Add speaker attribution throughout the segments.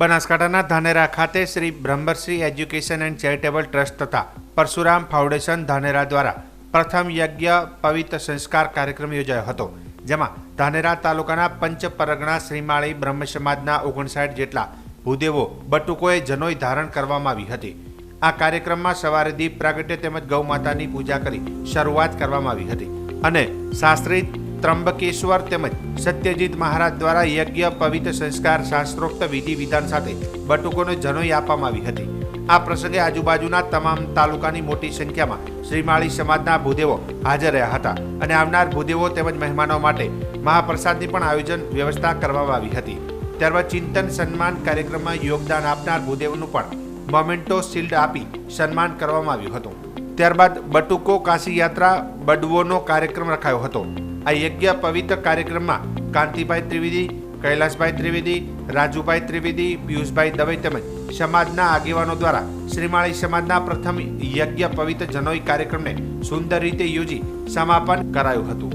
Speaker 1: બનાસકાંઠાના ધાનેરા ખાતે Shri Brahmashri education and charitable trust તથા પરશુરામ ફાઉન્ડેશન ધાનેરા દ્વારા પ્રથમ યજ્ઞ પવિત્ર સંસ્કાર કાર્યક્રમ યોજાયો હતો, જેમાં ધાનેરા તાલુકાના પંચ પરગણા શ્રીમાળી બ્રહ્મ સમાજના ઓગણસાઠ જેટલા ભૂદેવો, બટુકોએ જનોઈ ધારણ કરવામાં આવી હતી. આ કાર્યક્રમમાં સવારે દીપ પ્રાગટ્ય તેમજ ગૌ માતાની પૂજા કરી શરૂઆત કરવામાં આવી હતી અને શાસ્ત્રી ત્રંબકેશ્વર તેમજ સત્યજીત મહારાજ દ્વારા યજ્ઞ, પવિત્ર સંસ્કાર, શાસ્ત્રોક્ત વિધિ વિધાન સાથે બટુકોને જનોઈ આપવામાં આવી હતી. આ પ્રસંગે આજુબાજુના તમામ તાલુકાની મોટી સંખ્યામાં શ્રીમાળી સમાજના ભૂદેવો હાજર રહ્યા હતા અને આવનાર ભૂદેવો તેમજ મહેમાનો માટે મહાપ્રસાદની પણ આયોજન વ્યવસ્થા કરવામાં આવી હતી. ત્યારબાદ ચિંતન સન્માન કાર્યક્રમમાં યોગદાન આપનાર ભૂદેવનું પણ મોમેન્ટો શિલ્ડ આપી સન્માન કરવામાં આવ્યું હતું. ત્યારબાદ બટુકો કાશી યાત્રા બડવોનો કાર્યક્રમ રખાયો હતો. આ યજ્ઞ પવિત્ર કાર્યક્રમમાં કાંતિભાઈ ત્રિવેદી, કૈલાસભાઈ ત્રિવેદી, રાજુભાઈ ત્રિવેદી, પિયુષભાઈ દવે તેમજ સમાજના આગેવાનો દ્વારા શ્રીમાળી સમાજના પ્રથમ યજ્ઞ પવિત્ર જનોઈ કાર્યક્રમને સુંદર રીતે યોજી સમાપન કરાયું હતું.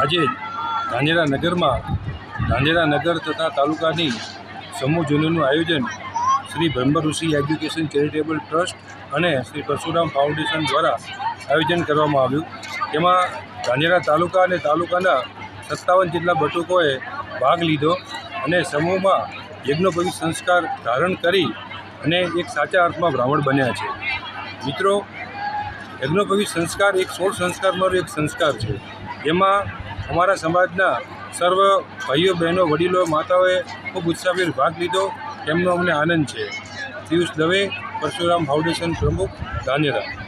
Speaker 2: આજે ધાનેરા નગરમાં, ધાનેરા નગર તથા તાલુકાની સમૂહ જૂનનું આયોજન શ્રી બ્રહ્મ ઋષિ એજ્યુકેશન ચેરિટેબલ ટ્રસ્ટ અને શ્રી પરશુરામ ફાઉન્ડેશન દ્વારા આયોજન કરવામાં આવ્યું. તેમાં ધાનેરા તાલુકા અને તાલુકાના સત્તાવન જેટલા બટુકોએ ભાગ લીધો અને સમૂહમાં યજ્ઞોપવિત સંસ્કાર ધારણ કરી અને એક સાચા અર્થમાં બ્રાહ્મણ બન્યા છે. મિત્રો યજ્ઞોપવિત સંસ્કાર એક સોળ સંસ્કારનો એક સંસ્કાર છે. જેમાં અમારા સમાજના સર્વ ભાઈઓ, બહેનો, વડીલો, માતાઓએ ખૂબ ઉત્સાહભેર ભાગ લીધો. તેમનો અમને આનંદ છે. પિયુષ દવે, પરશુરામ ફાઉન્ડેશન પ્રમુખ, ધાનેરા.